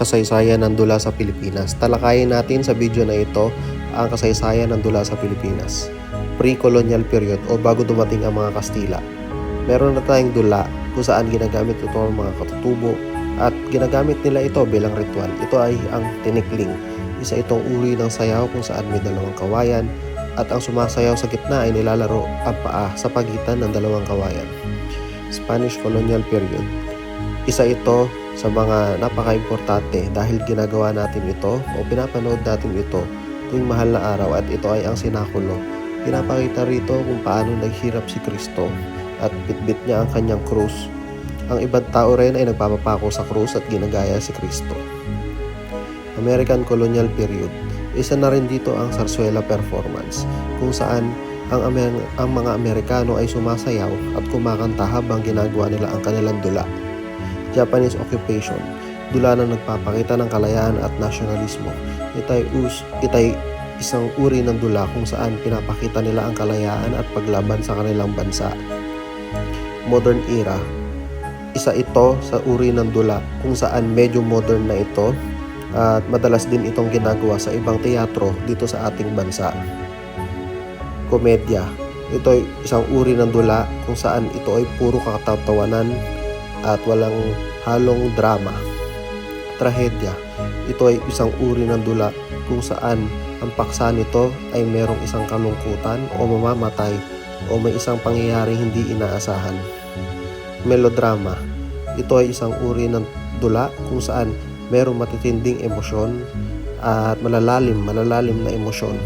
kasaysayan ng dula sa Pilipinas. Talakayin natin sa video na ito ang kasaysayan ng dula sa Pilipinas. Pre-colonial period o bago dumating ang mga Kastila. Meron na tayong dula kung saan ginagamit ito ang mga katutubo at ginagamit nila ito bilang ritual. Ito ay ang tinikling. Isa itong uri ng sayaw kung saan may dalawang kawayan at ang sumasayaw sa gitna ay nilalaro ang paa sa pagitan ng dalawang kawayan. Spanish colonial period. Isa ito sa mga napaka-importante dahil ginagawa natin ito o pinapanood natin ito tuwing mahal na araw at ito ay ang sinakulo. Pinapakita rito kung paano naghirap si Kristo at bitbit niya ang kanyang krus. Ang ibang tao rin ay nagpapapako sa krus at ginagaya si Kristo. American Colonial Period. Isa na rin dito ang Sarsuela performance kung saan ang, Amer- ang mga Amerikano ay sumasayaw at kumakanta habang ginagawa nila ang kanilang dula. Japanese occupation, dula na nagpapakita ng kalayaan at nasyonalismo. Ito ay, us, ito ay isang uri ng dula kung saan pinapakita nila ang kalayaan at paglaban sa kanilang bansa. Modern era, isa ito sa uri ng dula kung saan medyo modern na ito at madalas din itong ginagawa sa ibang teatro dito sa ating bansa. Komedya, ito ay isang uri ng dula kung saan ito ay puro kakatawanan at walang halong drama. Trahedya, ito ay isang uri ng dula kung saan ang paksa nito ay merong isang kalungkutan o mamamatay o may isang pangyayaring hindi inaasahan. Melodrama, ito ay isang uri ng dula kung saan merong matitinding emosyon at malalalim, malalalim na emosyon.